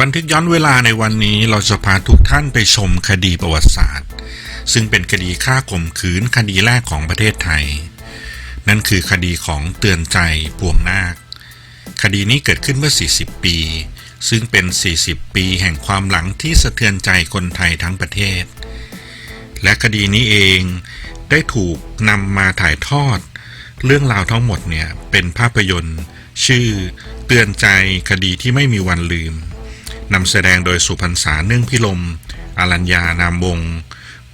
บันทึกย้อนเวลาในวันนี้เราจะพาทุกท่านไปชมคดีประวัติศาสตร์ ซึ่งเป็นคดีฆ่าข่มขืนคดีแรกของประเทศไทย นั่นคือคดีของเตือนใจพวงนาค คดีนี้เกิดขึ้นเมื่อ 40 ปี ซึ่งเป็น 40 ปีแห่งความหลังที่สะเทือนใจคนไทยทั้งประเทศ และคดีนี้เองได้ถูกนำมาถ่ายทอด เรื่องราวทั้งหมดเนี่ยเป็นภาพยนตร์ ชื่อเตือนใจคดีที่ไม่มีวันลืม นำแสดงโดยสุพรรษาเนื่องพิลม อรัญญานามวงศ์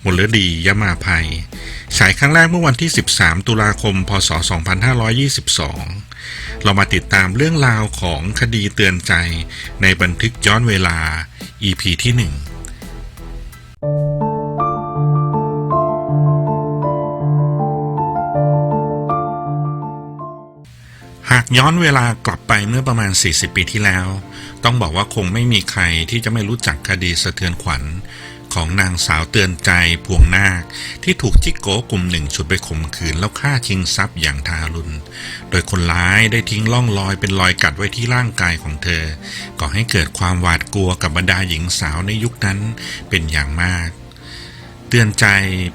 มลดียมาภัย ฉายครั้งแรกเมื่อวันที่ 13 ตุลาคม พศ 2522 เรามาติดตามเรื่องราวของคดีเตือนใจในบันทึกย้อนเวลา EP ที่ 1หากย้อนเวลากลับไปเมื่อประมาณ 40 ปีที่แล้ว ต้องบอกว่าคงไม่มีใครที่จะไม่รู้จักคดีสะเทือนขวัญของนางสาวเตือนใจพวงนาค ที่ถูกจิกโกกลุ่มหนึ่งฉุดไปข่มขืนแล้วฆ่าชิงทรัพย์อย่างทารุณ โดยคนร้ายได้ทิ้งล่องรอยเป็นรอยกัดไว้ที่ร่างกายของเธอ ก่อให้เกิดความหวาดกลัวกับบรรดาหญิงสาวในยุคนั้นเป็นอย่างมาก เตือนใจ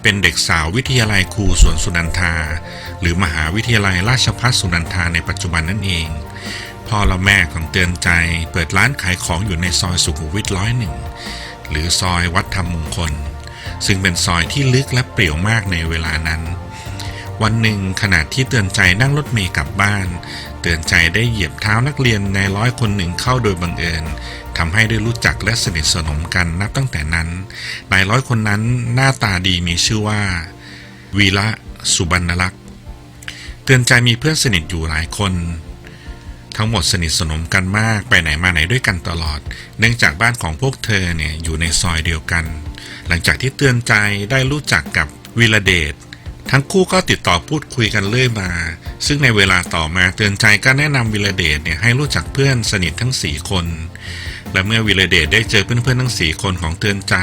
เป็นเด็กสาววิทยาลัยครูสวนสุนันทา หรือมหาวิทยาลัยราชภัฏสุนันทาในปัจจุบันนั่นเอง พ่อและแม่ของเตือนใจเปิดร้านขายของอยู่ในซอยสุขุมวิทร้อยหนึ่งหรือซอยวัดธรรมมงคล ซึ่งเป็นซอยที่ลึกและเปรี่ยวมากในเวลานั้น วันหนึ่งขณะที่เตือนใจนั่งรถเมล์กลับบ้าน เตือนใจได้เหยียบเท้านักเรียนในร้อยคนหนึ่งเข้าโดยบังเอิญทำให้ได้รู้จักและสนิทสนมกันนับตั้งแต่นั้นนายร้อยคนนั้นหน้าตาดีมีชื่อว่า วีระสุบรรณลักษ์เตือนใจมีเพื่อนสนิทอยู่หลายคน ทั้งหมดสนิทสนมกันมากไปไหนมาไหนด้วยกันตลอด เนื่องจากบ้านของพวกเธอเนี่ยอยู่ในซอยเดียวกัน หลังจากที่เตือนใจได้รู้จักกับวีระเดชทั้งคู่ก็ติดต่อพูดคุยกันเรื่อยมา ซึ่งในเวลาต่อมาเตือนใจก็แนะนำวิระเดชเนี่ยให้รู้จักเพื่อนสนิททั้ง 4 คน และเมื่อวิระเดชได้เจอเพื่อนๆทั้ง 4 คนของเตือนใจ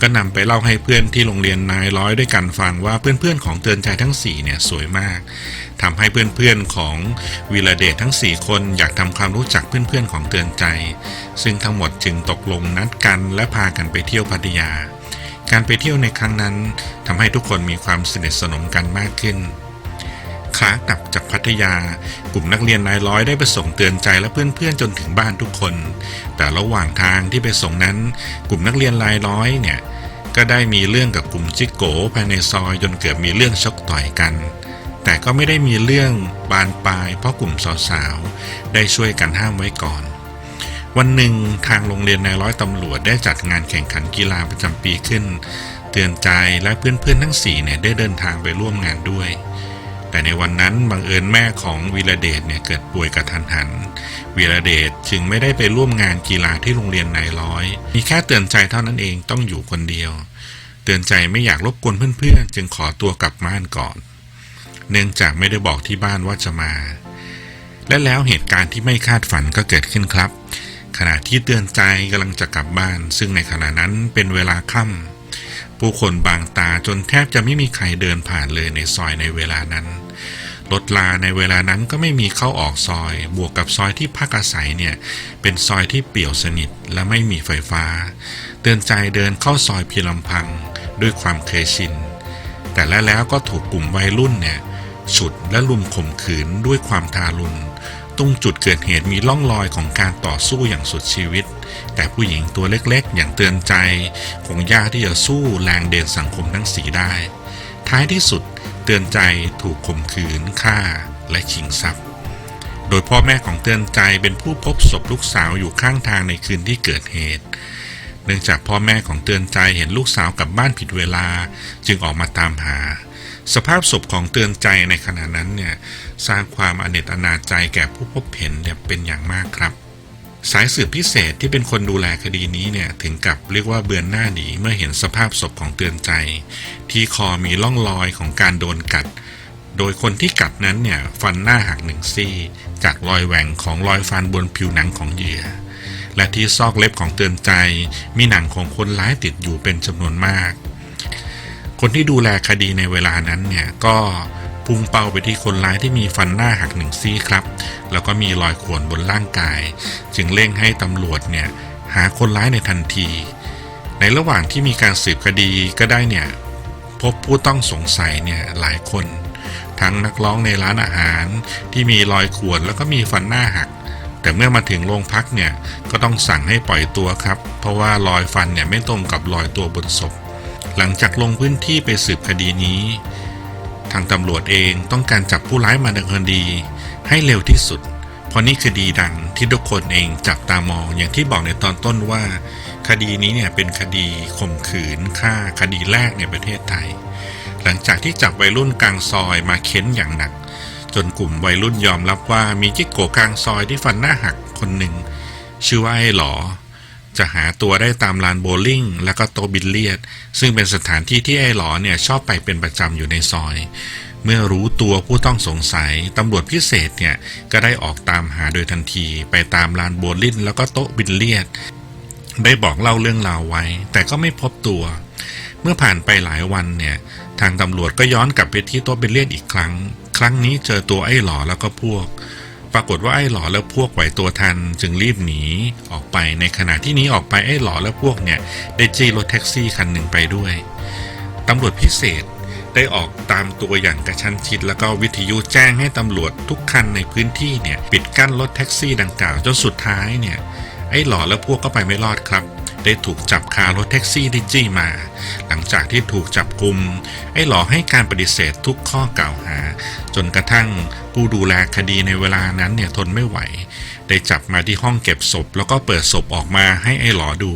ก็นำไปเล่าให้เพื่อนที่โรงเรียนนายร้อยด้วยกันฟังว่าเพื่อนๆของเตือนใจทั้ง4เนี่ยสวยมาก ทำให้เพื่อนๆของวิระเดชทั้ง 4 คนอยากทำความรู้จักเพื่อนๆของเตือนใจ ซึ่งทั้งหมดจึงตกลงนัดกันและพากันไปเที่ยวพัทยา การไปเที่ยวในครั้งนั้นทำให้ทุกคนมีความสนิทสนมกันมากขึ้นขากลับจากพัทยา กลุ่มนักเรียนนายร้อยได้ไปส่งเตือนใจและเพื่อนๆจนถึงบ้านทุกคน แต่ระหว่างทางที่ไปส่งนั้น กลุ่มนักเรียนนายร้อยเนี่ยก็ได้มีเรื่องกับกลุ่มจิกโกภายในซอยจนเกิดมีเรื่องชกต่อยกัน แต่ก็ไม่ได้มีเรื่องบานปลาย เพราะกลุ่มสาวๆ ได้ช่วยกันห้ามไว้ก่อน วันหนึ่งทางโรงเรียนนายร้อยตำรวจได้จัดงานแข่งขันกีฬาประจำปีขึ้น เตือนใจและเพื่อนๆทั้งสี่เนี่ยได้เดินทางไปร่วมงานด้วย แต่ในวันนั้นบังเอิญแม่ของวีระเดชเนี่ยเกิดป่วยกระทันหัน วีระเดชจึงไม่ได้ไปร่วมงานกีฬาที่โรงเรียนนายร้อย มีแค่เตือนใจเท่านั้นเองต้องอยู่คนเดียว เตือนใจไม่อยากรบกวนเพื่อนๆ จึงขอตัวกลับบ้านก่อน เนื่องจากไม่ได้บอกที่บ้านว่าจะมา และแล้วเหตุการณ์ที่ไม่คาดฝันก็เกิดขึ้นครับ ขณะที่เตือนใจกำลังจะกลับบ้าน ซึ่งในขณะนั้นเป็นเวลาค่ำผู้คนบางตาจนแทบจะไม่มีใครเดินผ่านเลยในซอยในเวลานั้นรถลาในเวลานั้นก็ไม่มีเข้าออกซอย บวกกับซอยที่พักอาศัยเนี่ย เป็นซอยที่เปี่ยวสนิทและไม่มีไฟฟ้า เตือนใจเดินเข้าซอยพีลำพัง ด้วยความเคยชิน แต่แล้วแล้วก็ถูกกลุ่มวัยรุ่นเนี่ย ฉุดและลุมข่มขืนด้วยความทารุณ ตรงจุดเกิดเหตุมีร่องรอยของการต่อสู้อย่างสุดชีวิต แต่ผู้หญิงตัวเล็กๆ อย่างเตือนใจ คงยากที่จะสู้แรงเดนสังคมทั้งสีได้ ท้ายที่สุดเตือนใจถูกข่มขืนฆ่าและชิงทรัพย์ โดยพ่อแม่ของเตือนใจเป็นผู้พบศพลูกสาวอยู่ข้างทางในคืนที่เกิดเหตุเนื่องจากพ่อแม่ของเตือนใจเห็นลูกสาวกลับบ้านผิดเวลาจึงออกมาตามหา สภาพศพของเตือนใจในขณะนั้นเนี่ยสร้างความอเนจอนาจใจแก่ผู้พบเห็นเนี่ยเป็นอย่างมากครับ สายสืบพิเศษที่เป็นคนดูแลคดีนี้เนี่ยถึงกับเรียกว่าเบือนหน้าหนีเมื่อเห็นสภาพศพของเตือนใจ ที่คอมีร่องรอยของการโดนกัด โดยคนที่กัดนั้นเนี่ยฟันหน้าหักหนึ่งซี่ จากรอยแหว่งของรอยฟันบนผิวหนังของเหยื่อและที่ซอกเล็บของเตือนใจ มีหนังของคนร้ายติดอยู่เป็นจำนวนมาก คนที่ดูแลคดีในเวลานั้นเนี่ยก็พุ่งเป้าไปที่คนร้ายที่มีฟันหน้าหักหนึ่งซี่ครับ แล้วก็มีรอยข่วนบนร่างกาย จึงเร่งให้ตำรวจเนี่ยหหาคนร้ายในทันที ในระหว่างที่มีการสืบคดีก็ได้เนี่ยพบผู้ต้องสงสัยเนี่ยหลายคน ทั้งนักร้องในร้านอาหารที่มีรอยข่วนแล้วก็มีฟันหน้าหัก แต่เมื่อมาถึงโรงพักเนี่ยก็ต้องสั่งให้ปล่อยตัวครับ เพราะว่ารอยฟันเนี่ยไม่ตรงกับรอยตัวบนศพ หลังจากลงพื้นที่ไปสืบคดีนี้ ทางตำรวจเองต้องการจับผู้ร้ายมาดำเนินคดี ให้เร็วที่สุด เพราะนี่คดีดังที่ทุกคนเองจับตามองอย่างที่บอกในตอนต้นว่า คดีนี้เนี่ยเป็นคดีข่มขืนฆ่าคดีแรกในประเทศไทย หลังจากที่จับวัยรุ่นกลางซอยมาเค้นอย่างหนัก จนกลุ่มวัยรุ่นยอมรับว่ามีจิ๊กโกกลางซอยที่ฟันหน้าหักคนหนึ่งชื่อว่าไอ้หลอ จะหาตัวได้ตามลานโบว์ลิ่งและก็โตะบิลเลียด ซึ่งเป็นสถานที่ที่ไอ้หลอเนี่ยชอบไปเป็นประจำอยู่ในซอย เมื่อรู้ตัวผู้ต้องสงสัย ตำรวจพิเศษเนี่ย ก็ได้ออกตามหาโดยทันทีไปตามลานโบว์ลิ่งแล้วก็โต๊ะบิลเลียด ได้บอกเล่าเรื่องราวไว้ แต่ก็ไม่พบตัว เมื่อผ่านไปหลายวันเนี่ยทางตำรวจก็ย้อนกลับไปที่โต๊ะบิลเลียดอีกครั้ง ครั้งนี้เจอตัวไอ้หลอแล้วก็พวก ปรากฏว่าไอ้หล่อและพวกไหวตัวทันจึงรีบหนีออกไปในขณะที่หนี้ออกไปไอ้หล่อและพวกเนี่ยได้จี้รถแท็กซี่คันหนึ่งไปด้วยตำรวจพิเศษได้ออกตามตัวอย่างกระชั้นชิด แล้วก็วิทยุแจ้งให้ตำรวจทุกคันในพื้นที่เนี่ยปิดกั้นรถแท็กซี่ดังกล่าวจนสุดท้ายเนี่ยไอ้หล่อและพวกก็ไปไม่รอดครับ ได้ถูกจับคารถแท็กซี่ที่จี้มา หลังจากที่ถูกจับกุมไอ้หลอให้การปฏิเสธทุกข้อกล่าวหา จนกระทั่งผู้ดูแลคดีในเวลานั้นเนี่ยทนไม่ไหว ได้จับมาที่ห้องเก็บศพ แล้วก็เปิดศพออกมาให้ไอ้หลอดู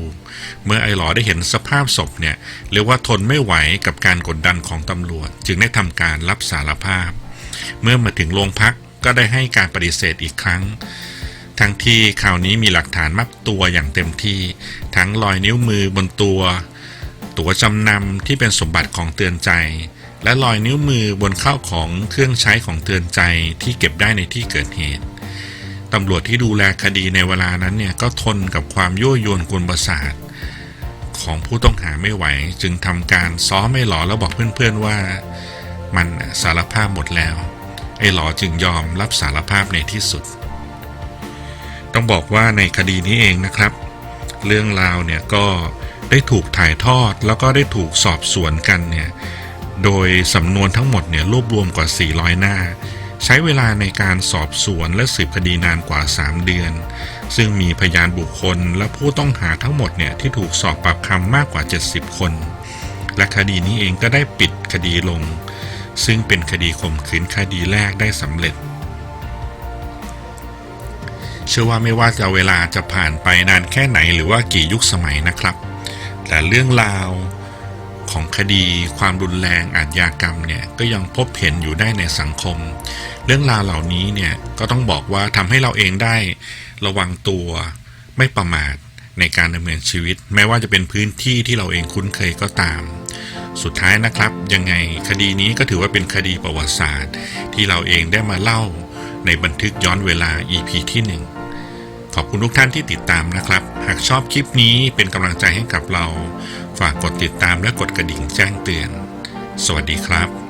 เมื่อไอ้หลอได้เห็นสภาพศพเนี่ยเรียกว่าทนไม่ไหวกับการกดดันของตำรวจ จึงได้ทำการรับสารภาพ เมื่อมาถึงโรงพักก็ได้ให้การปฏิเสธอีกครั้ง ทั้งที่ข่าวนี้มีหลักฐานมัดตัวอย่างเต็มที่ ทั้งรอยนิ้วมือบนตัว ตั๋วจำนำที่เป็นสมบัติของเตือนใจ และรอยนิ้วมือบนข้าวของเครื่องใช้ของเตือนใจที่เก็บได้ในที่เกิดเหตุตำรวจที่ดูแลคดีในเวลานั้นเนี่ยก็ทนกับความยั่วยวนกวนประสาทของผู้ต้องหาไม่ไหว จึงทำการซ้อมไอ้หลอแล้วบอกเพื่อนๆว่า มันสารภาพหมดแล้ว ไอ้หลอจึงยอมรับสารภาพในที่สุด ต้องบอกว่าในคดีนี้เองนะครับ เรื่องราวเนี่ยก็ได้ถูกถ่ายทอดแล้วก็ได้ถูกสอบสวนกันเนี่ยโดยสำนวนทั้งหมดเนี่ยรวบรวมกว่า 400 หน้า ใช้เวลาในการสอบสวนและสืบคดีนานกว่า 3 เดือน ซึ่งมีพยานบุคคลและผู้ต้องหาทั้งหมดเนี่ยที่ถูกสอบปากคำมากกว่า 70 คน และคดีนี้เองก็ได้ปิดคดีลง ซึ่งเป็นคดีข่มขืนคดีแรกได้สำเร็จ เชื่อว่าไม่ว่าจะเวลาจะผ่านไปนานแค่ไหนหรือว่ากี่ยุคสมัยนะครับ แต่เรื่องราวของคดีความรุนแรงอาชญากรรมเนี่ยก็ยังพบเห็นอยู่ได้ในสังคม เรื่องราวเหล่านี้เนี่ยก็ต้องบอกว่าทำให้เราเองได้ระวังตัวไม่ประมาทในการดำเนินชีวิต แม้ว่าจะเป็นพื้นที่ที่เราเองคุ้นเคยก็ตาม สุดท้ายนะครับ ยังไงคดีนี้ก็ถือว่าเป็นคดีประวัติศาสตร์ ที่เราเองได้มาเล่าในบันทึกย้อนเวลา EP ที่หนึ่ง อบคุณทุกท่านที่ติดตามนะครับ หากชอบคลิปนี้เป็นกำลังใจให้กับเรา ฝากกดติดตามและกดกระดิ่งแจ้งเตือน สวัสดีครับ